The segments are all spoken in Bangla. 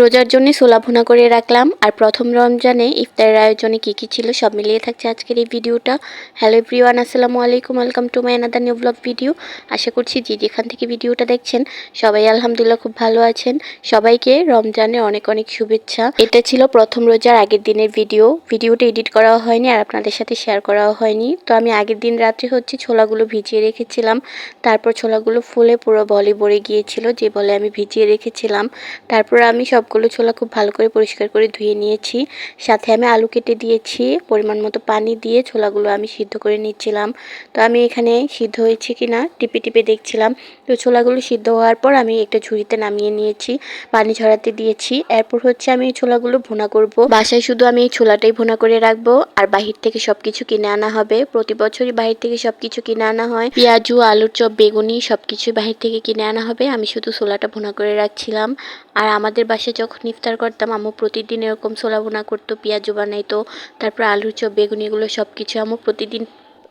রোজার জন্য ছোলা ভুনা করে রাখলাম। আর প্রথম রমজানে ইফতারের আয়োজনে কী কী ছিল সব মিলিয়ে থাকছে আজকের এই ভিডিওটা। হ্যালো এভরিওয়ান আসসালামু আলাইকুম welcome to my another new blog video আশা করছি যে যেখান থেকে ভিডিওটা দেখছেন, সবাই আলহামদুলিল্লাহ খুব ভালো আছেন। সবাইকে রমজানে অনেক অনেক শুভেচ্ছা। এটা ছিল প্রথম রোজার আগের দিনের ভিডিও ভিডিওটা এডিট করাও হয়নি আর আপনাদের সাথে শেয়ার করাও হয়নি। তো আমি আগের দিন রাত্রে হচ্ছে ছোলাগুলো ভিজিয়ে রেখেছিলাম। তারপর ছোলাগুলো ফুলে পুরো বলে ভরে গিয়েছিল, যে বলে আমি ভিজিয়ে রেখেছিলাম। তারপর আমি সবগুলো ছোলা খুব ভালো করে পরিষ্কার করে ধুয়ে নিয়েছি। সাথে আমি আলু কেটে দিয়েছি, পরিমাণ মতো পানি দিয়ে ছোলাগুলো আমি সিদ্ধ করে নিচ্ছিলাম। তো আমি এখানে সিদ্ধ হয়েছে কি না টিপে টিপে দেখছিলাম। তো ছোলাগুলো সিদ্ধ হওয়ার পর আমি একটা ঝুড়িতে নামিয়ে নিয়েছি, পানি ঝরাতে দিয়েছি। এরপর হচ্ছে আমি এই ছোলাগুলো ভোনা করব। বাসায় শুধু আমি এই ছোলাটাই ভোনা করে রাখব। আর বাহির থেকে সব কিছু কিনে আনা হবে। প্রতি বছরই বাহির থেকে সব কিছু কিনে আনা হয়। পেঁয়াজু, আলুর চপ, বেগুনি সব কিছুই বাহির থেকে কিনে আনা হবে। আমি শুধু ছোলাটা ভোনা করে রাখছিলাম। আর আমাদের বাসায় যখন ইফতার করতাম আমু প্রতিদিন এরকম ছোলা ভুনা করতো, পেঁয়াজও বানাইতো, তারপর আলুর চপ, বেগুনি, এগুলো সব কিছু আম্মু প্রতিদিন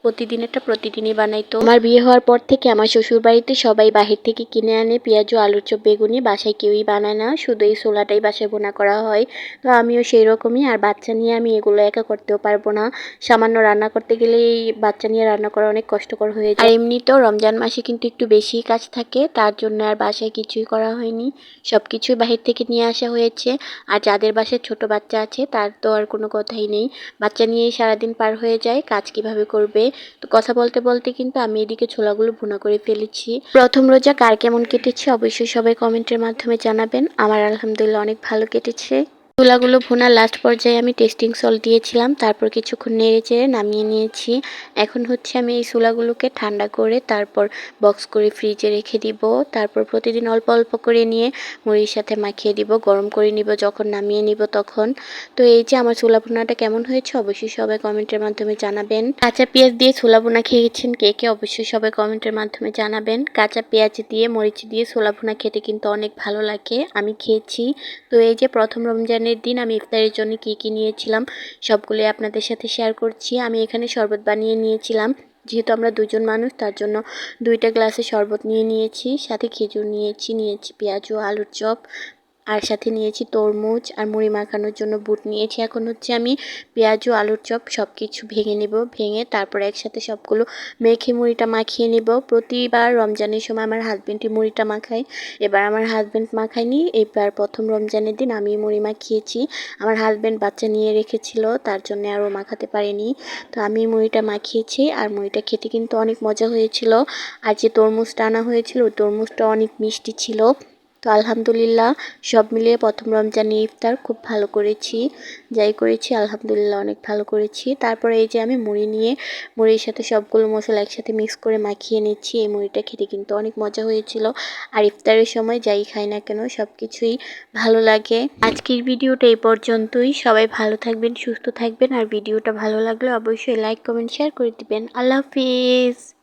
প্রতিদিনেরটা প্রতিদিনই বানাইতো আমার বিয়ে হওয়ার পর থেকে আমার শ্বশুর বাড়িতে সবাই বাহির থেকে কিনে আনে, পেঁয়াজ আলুর চপ বেগুনি বাসায় কেউই বানায় না, শুধু এই ছোলাটাই বাসায় বোনা করা হয়। তো আমিও সেই রকমই আর বাচ্চা নিয়ে আমি এগুলো একা করতেও পারব না। সামান্য রান্না করতে গেলে বাচ্চা নিয়ে রান্না করা অনেক কষ্টকর হয়ে যায়। আর এমনিতেও রমজান মাসে কিন্তু একটু বেশি কাজ থাকে, তার জন্য আর বাসায় কিছুই করা হয়নি। সব কিছুই বাহির থেকে নিয়ে আসা হয়েছে, আর যাদের বাসায় ছোট বাচ্চা আছে তার তো আর কোনো কথাই নেই। বাচ্চা নিয়েই সারাদিন পার হয়ে যায়, কাজ কীভাবে করবে? তো কথা বলতে বলতে কিন্তু আমি এদিকে ছোলাগুলো ভুনা করে ফেলেছি। প্রথম রোজা কার কেমন কেটেছে অবশ্যই সবাই কমেন্টের মাধ্যমে জানাবেন। আমার আলহামদুলিল্লাহ অনেক ভালো কেটেছে। ছোলাগুলো ভুনা লাস্ট পর্যায়ে আমি টেস্টিং সল্ট দিয়েছিলাম, তারপর কিছুক্ষণ নেড়ে চেড়ে নামিয়ে নিয়েছি। এখন হচ্ছে আমি এই ছোলাগুলোকে ঠান্ডা করে তারপর বক্স করে ফ্রিজে রেখে দিব। তারপর প্রতিদিন অল্প অল্প করে নিয়ে মুড়ির সাথে মাখিয়ে দিব, গরম করে নিব যখন নামিয়ে নিব তখন। তো এই যে আমার ছোলা ভুনাটা কেমন হয়েছে অবশ্যই সবাই কমেন্টের মাধ্যমে জানাবেন। কাঁচা পেঁয়াজ দিয়ে ছোলা ভুনা খেয়েছেন কে কে অবশ্যই সবাই কমেন্টের মাধ্যমে জানাবেন। কাঁচা পেঁয়াজ দিয়ে, মরিচ দিয়ে ছোলা ভুনা খেতে কিন্তু অনেক ভালো লাগে, আমি খেয়েছি। তো এই যে প্রথম রমজান রমজানের দিন আমি ইফতারের জন্য কী কী নিয়েছিলাম সবগুলোই আপনাদের সাথে শেয়ার করছি। আমি এখানে শরবত বানিয়ে নিয়েছিলাম। যেহেতু আমরা দুজন মানুষ, তার জন্য দুইটা গ্লাসে শরবত নিয়ে নিয়েছি। সাথে খেজুর নিয়েছি নিয়েছি পেঁয়াজ ও আলুর চপ। আর সাথে নিয়েছি তরমুজ আর মুড়ি মাখানোর জন্য বুট নিয়েছি। এখন হচ্ছে আমি পেঁয়াজ ও আলুর চপ সব কিছু ভেঙে নেব, ভেঙে তারপর একসাথে সবগুলো মেখে মুড়িটা মাখিয়ে নেব। প্রতিবার রমজানের সময় আমার হাজব্যান্ডই মুড়িটা মাখায়। এবার আমার হাজব্যান্ড মাখায়নি, এবার প্রথম রমজানের দিন আমি মুড়ি মাখিয়েছি। আমার হাজব্যান্ড বাচ্চা নিয়ে রেখেছিল, তার জন্য আরও মাখাতে পারিনি। তো আমি মুড়িটা মাখিয়েছি আর মুড়িটা খেতে কিন্তু অনেক মজা হয়েছিল। আর যে তরমুজটা আনা হয়েছিল, ওই তরমুজটা অনেক মিষ্টি ছিল। তো আলহামদুলিল্লাহ, সব মিলিয়ে প্রথম রমজানে ইফতার খুব ভালো করেছি। যাই করেছি, আলহামদুলিল্লাহ অনেক ভালো করেছি। তারপরে এই যে আমি মুড়ি নিয়ে, মুড়ির সাথে সবগুলো মশলা একসাথে মিক্স করে মাখিয়ে নিচ্ছি। এই মুড়িটা খেতে কিন্তু অনেক মজা হয়েছিল। আর ইফতারের সময় যাই খাই না কেন সব কিছুই ভালো লাগে। আজকের ভিডিওটা এই পর্যন্তই। সবাই ভালো থাকবেন, সুস্থ থাকবেন। আর ভিডিওটা ভালো লাগলে অবশ্যই লাইক কমেন্ট শেয়ার করে দিবেন। আল্লাহ হাফিজ।